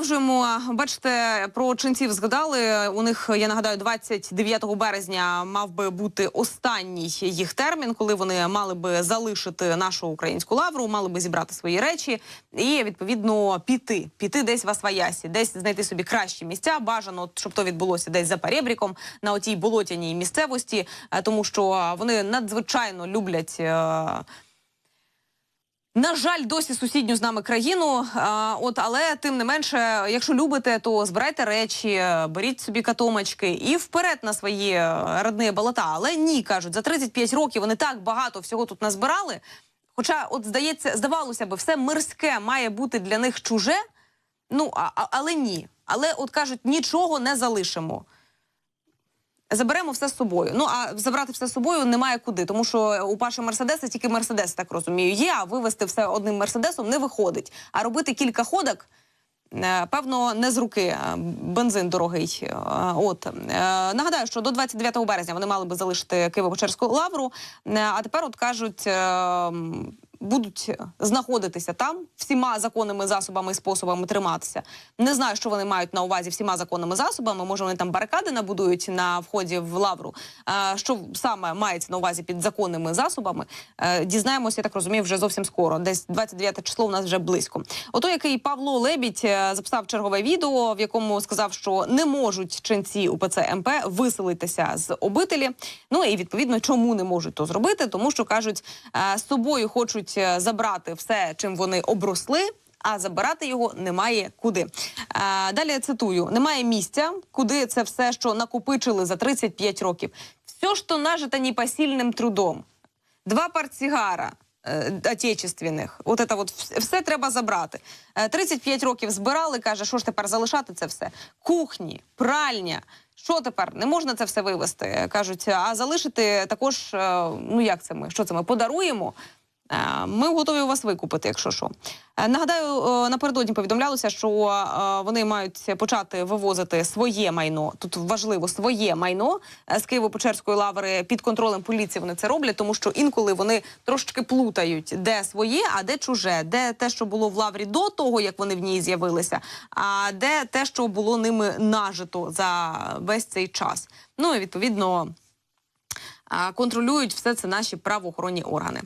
Продовжуємо. Бачите, про ченців згадали. У них я нагадаю, 29 березня мав би бути останній їх термін, коли вони мали би залишити нашу українську лавру, мали би зібрати свої речі і відповідно піти. Піти десь в Асваясі, десь знайти собі кращі місця. Бажано, щоб то відбулося десь за перебріком на отій болотяній місцевості, е, тому що вони надзвичайно люблять. На жаль, досі сусідню з нами країну. А, от, але тим не менше, якщо любите, то збирайте речі, беріть собі катомочки і вперед на свої е, родні болота. Але ні, кажуть, за 35 років вони так багато всього тут назбирали. Хоча, от здається, здавалося би, все мирське має бути для них чуже. Ну а- але ні. Але от кажуть, нічого не залишимо. Заберемо все з собою. Ну а забрати все з собою немає куди, тому що у Паші Мерседеса тільки Мерседес, так розумію, є. А вивезти все одним мерседесом не виходить. А робити кілька ходок. е, Певно, не з руки е, бензин дорогий. Е, От нагадаю, що до 29 березня вони мали би залишити Києво-Печерську лавру. А тепер, от кажуть, е, м, будуть знаходитися там всіма законними засобами і способами триматися. Не знаю, що вони мають на увазі всіма законними засобами. Може, вони там барикади набудують на вході в лавру. Е, Що саме мається на увазі під законними засобами? Е, Дізнаємося, я так розумію, вже зовсім скоро. Десь 29 число у нас вже близько. Ото який Павло Лебідь е, записав чергове відео, в якому сказав, що не можуть ченці УПЦ МП виселитися з обителі. Ну і відповідно, чому не можуть то зробити? Тому що кажуть, е, з собою хочуть е, забрати все, чим вони обросли. А забирати його немає куди. Е, далі я цитую: немає місця, куди це все, що накопичили за 35 років. Все, що нажито непосильним трудом. Два портсигара е, отечественних. От це от вс- все треба забрати. Е, 35 років збирали, каже, що ж тепер залишати це все? Кухні, пральня. Що тепер? Не можна це все вивезти. Кажуть, а залишити також, ну як це ми? Що це ми подаруємо? Е, Ми готові вас викупити, якщо що. Е, Нагадаю, е, напередодні повідомлялося, що вони мають почати вивозити своє майно. Тут важливо своє майно з Києво-Печерської лаври під контролем поліції. Вони це роблять, тому що інколи вони трошечки плутають, де своє, а де чуже, де те, що було в лаврі до того, як вони в ній з'явилися, а де те, що було ними нажито за весь цей час. Ну і відповідно. Контролюють все це наші правоохоронні органи.